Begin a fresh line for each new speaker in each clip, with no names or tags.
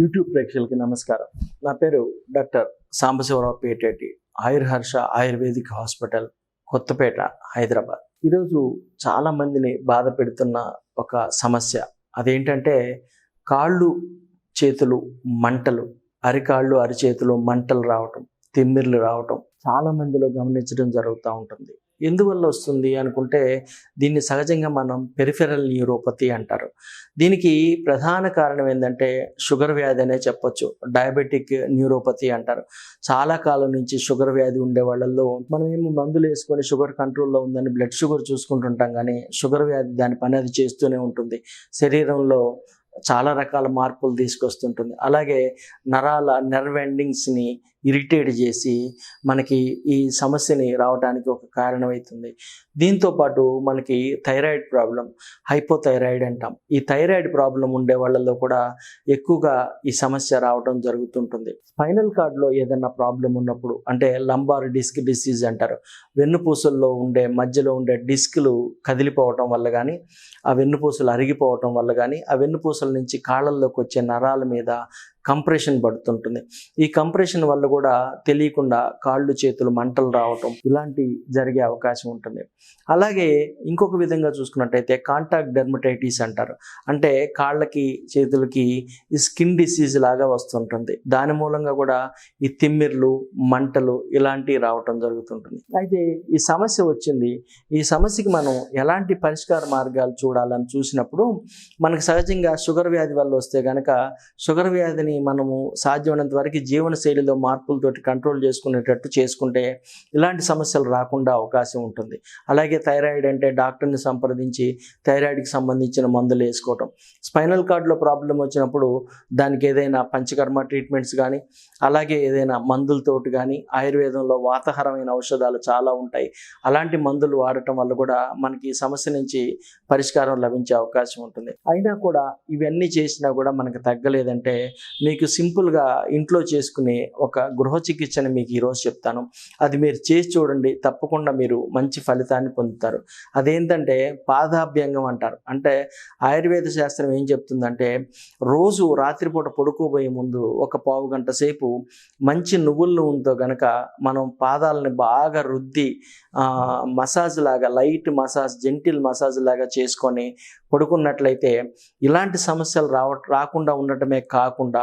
YouTube ప్రేక్షకులకి నమస్కారం. నా పేరు doctor Sambasivarao Peteti Ayurharsha ayurvedic hospital Kothapeta Hyderabad. ఈరోజు చాలా మందిని బాధ పెడుతున్న ఒక సమస్య. అదేంటంటే కాళ్ళు చేతులు మంటలు అరికాళ్ళు అరిచేతులు మంటలు రావటం తిమ్మిర్లు రావటం చాలా మందిలో గమనించడం జరుగుతూ ఉంటుంది. ఎందువల్ల వస్తుంది అనుకుంటే దీన్ని సహజంగా మనం పెరిఫెరల్ న్యూరోపతి అంటారు. దీనికి ప్రధాన కారణం ఏంటంటే షుగర్ వ్యాధి అనే చెప్పొచ్చు. డయాబెటిక్ న్యూరోపతి అంటారు. చాలా కాలం నుంచి షుగర్ వ్యాధి ఉండే వాళ్ళల్లో మనం ఏమో మందులు వేసుకొని షుగర్ కంట్రోల్లో ఉందని బ్లడ్ షుగర్ చూసుకుంటుంటాం కానీ షుగర్ వ్యాధి దాని పని అది చేస్తూనే ఉంటుంది. శరీరంలో చాలా రకాల మార్పులు తీసుకొస్తుంటుంది. అలాగే నరాల నెర్వ్ ఎండింగ్స్ని ఇరిటేట్ చేసి మనకి ఈ సమస్యని రావడానికి ఒక కారణమవుతుంది దీంతో పాటు మనకి థైరాయిడ్ ప్రాబ్లం హైపోథైరాయిడ్ అంటాం. ఈ థైరాయిడ్ ప్రాబ్లం ఉండే వాళ్ళలో కూడా ఎక్కువగా ఈ సమస్య రావడం జరుగుతుంటుంది. స్పైనల్ కార్డ్లో ఏదైనా ప్రాబ్లం ఉన్నప్పుడు అంటే లంబార్ డిస్క్ డిసీజ్ అంటారు. వెన్నుపూసల్లో ఉండే మధ్యలో ఉండే డిస్క్లు కదిలిపోవటం వల్ల కానీ ఆ వెన్నుపూసలు అరిగిపోవటం వల్ల కానీ ఆ వెన్నుపూసల నుంచి కాళ్ళల్లోకి వచ్చే నరాల మీద కంప్రెషన్ పడుతుంటుంది. ఈ కంప్రెషన్ వల్ల కూడా తెలియకుండా కాళ్ళు చేతులు మంటలు రావటం ఇలాంటి జరిగే అవకాశం ఉంటుంది. అలాగే ఇంకొక విధంగా చూసుకున్నట్టయితే కాంటాక్ట్ డెర్మటైటిస్ అంటారు. అంటే కాళ్ళకి చేతులకి ఈ స్కిన్ డిసీజ్ లాగా వస్తుంటుంది. దాని మూలంగా కూడా ఈ తిమ్మిర్లు మంటలు ఇలాంటివి రావటం జరుగుతుంటుంది. అయితే ఈ సమస్య వచ్చింది. ఈ సమస్యకి మనం ఎలాంటి పరిష్కార మార్గాలు చూడాలని చూసినప్పుడు మనకు సహజంగా షుగర్ వ్యాధి వల్ల వస్తే కనుక షుగర్ వ్యాధిని మనము సాధ్యమైనంత వరకు జీవనశైలిలో మార్పులతోటి కంట్రోల్ చేసుకునేటట్టు చేసుకుంటే ఇలాంటి సమస్యలు రాకుండా అవకాశం ఉంటుంది. అలాగే థైరాయిడ్ అంటే డాక్టర్ని సంప్రదించి థైరాయిడ్కి సంబంధించిన మందులు వేసుకోవటం. స్పైనల్ కార్డ్లో ప్రాబ్లం వచ్చినప్పుడు దానికి ఏదైనా పంచకర్మ ట్రీట్మెంట్స్ కానీ అలాగే ఏదైనా మందులతోటి కానీ ఆయుర్వేదంలో వాతహరమైన ఔషధాలు చాలా ఉంటాయి. అలాంటి మందులు వాడటం వల్ల కూడా మనకి సమస్య నుంచి పరిష్కారం లభించే అవకాశం ఉంటుంది. అయినా కూడా ఇవన్నీ చేసినా కూడా మనకు తగ్గలేదంటే మీకు సింపుల్గా ఇంట్లో చేసుకునే ఒక గృహ చికిత్సని మీకు ఈరోజు చెప్తాను. అది మీరు చేసి చూడండి తప్పకుండా మీరు మంచి ఫలితాన్ని పొందుతారు. అదేంటంటే పాదాభ్యంగం అంటారు. అంటే ఆయుర్వేద శాస్త్రం ఏం చెప్తుందంటే రోజు రాత్రిపూట పడుకోబోయే ముందు ఒక పావు గంట సేపు మంచి నువ్వుల నూనెతో గనక మనం పాదాలని బాగా రుద్ది మసాజ్ లాగా లైట్ మసాజ్ జెంటిల్ మసాజ్ లాగా చేసుకొని పడుకున్నట్లయితే ఇలాంటి సమస్యలు రావ రాకుండా ఉండటమే కాకుండా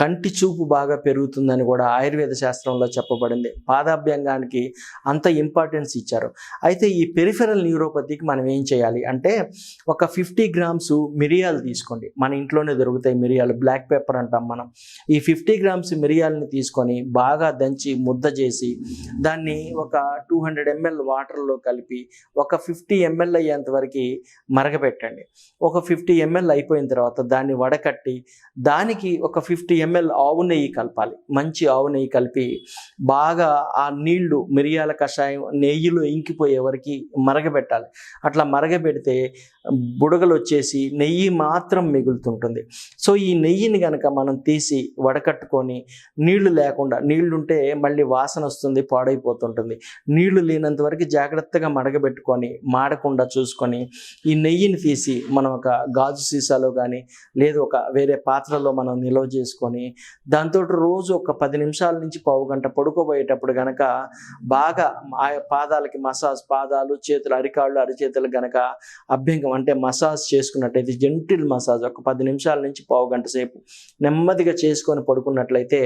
కంటి చూపు బాగా పెరుగుతుందని కూడా ఆయుర్వేద శాస్త్రంలో చెప్పబడింది. పాదాభ్యంగానికి అంత ఇంపార్టెన్స్ ఇచ్చారు. అయితే ఈ పెరిఫెరల్ న్యూరోపతికి మనం ఏం చేయాలి అంటే ఒక ఫిఫ్టీ గ్రామ్స్ మిరియాలు తీసుకోండి. మన ఇంట్లోనే దొరుకుతాయి మిరియాలు. బ్లాక్ పెప్పర్ అంటాం మనం. ఈ ఫిఫ్టీ గ్రామ్స్ మిరియాలని తీసుకొని బాగా దంచి ముద్ద చేసి దాన్ని ఒక టూ హండ్రెడ్ ఎంఎల్ వాటర్లో కలిపి ఒక ఫిఫ్టీ ఎంఎల్ అయ్యేంత వరకు మరగబెట్టండి ఒక ఫిఫ్టీ ఎంఎల్ అయిపోయిన తర్వాత దాన్ని వడకట్టి దానికి ఒక ఫిఫ్టీ ఎంఎల్ ఆవు నెయ్యి కలపాలి. మంచి ఆవు నెయ్యి కలిపి బాగా ఆ నీళ్ళు మిరియాల కషాయం నెయ్యిలో ఇంకిపోయే వరకు మరగబెట్టాలి. అట్లా మరగబెడితే బుడగలు వచ్చేసి నెయ్యి మాత్రం మిగులుతుంటుంది. సో ఈ నెయ్యిని కనుక మనం తీసి వడకట్టుకొని నీళ్ళు లేకుండా నీళ్ళుంటే మళ్ళీ వాసన వస్తుంది పాడైపోతుంటుంది. నీళ్ళు లేనంత వరకు జాగ్రత్తగా మడగబెట్టుకొని మాడకుండా చూసుకొని ఈ నెయ్యిని తీసి మనం ఒక గాజు సీసాలో కానీ లేదు ఒక వేరే పాత్రలో మనం నిల్వ చేసుకొని దాంతో రోజు ఒక పది నిమిషాల నుంచి పావు గంట పడుకోబోయేటప్పుడు గనక బాగా ఆ పాదాలకి మసాజ్ పాదాలు చేతులు అరికాళ్ళు అరిచేతులు గనక అభ్యంగం అంటే మసాజ్ చేసుకున్నట్టయితే జెంటిల్ మసాజ్ ఒక పది నిమిషాల నుంచి పావు గంట సేపు నెమ్మదిగా చేసుకొని పడుకున్నట్లయితే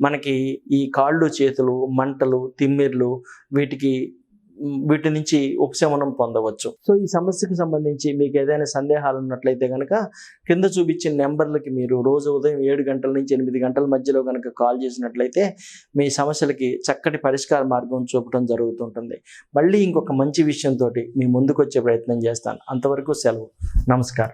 మనకి ఈ కాళ్ళు చేతులు మంటలు తిమ్మిర్లు వీటికి వీటి నుంచి ఉపశమనం పొందవచ్చు. సో ఈ సమస్యకు సంబంధించి మీకు ఏదైనా సందేహాలు ఉన్నట్లయితే కనుక కింద చూపించిన నెంబర్లకి మీరు రోజు ఉదయం ఏడు గంటల నుంచి ఎనిమిది గంటల మధ్యలో కనుక కాల్ చేసినట్లయితే మీ సమస్యలకి చక్కటి పరిష్కార మార్గం చూపడం జరుగుతుంటుంది. మళ్ళీ ఇంకొక మంచి విషయంతో మీ ముందుకు వచ్చే ప్రయత్నం చేస్తాను. అంతవరకు సెలవు. నమస్కారం.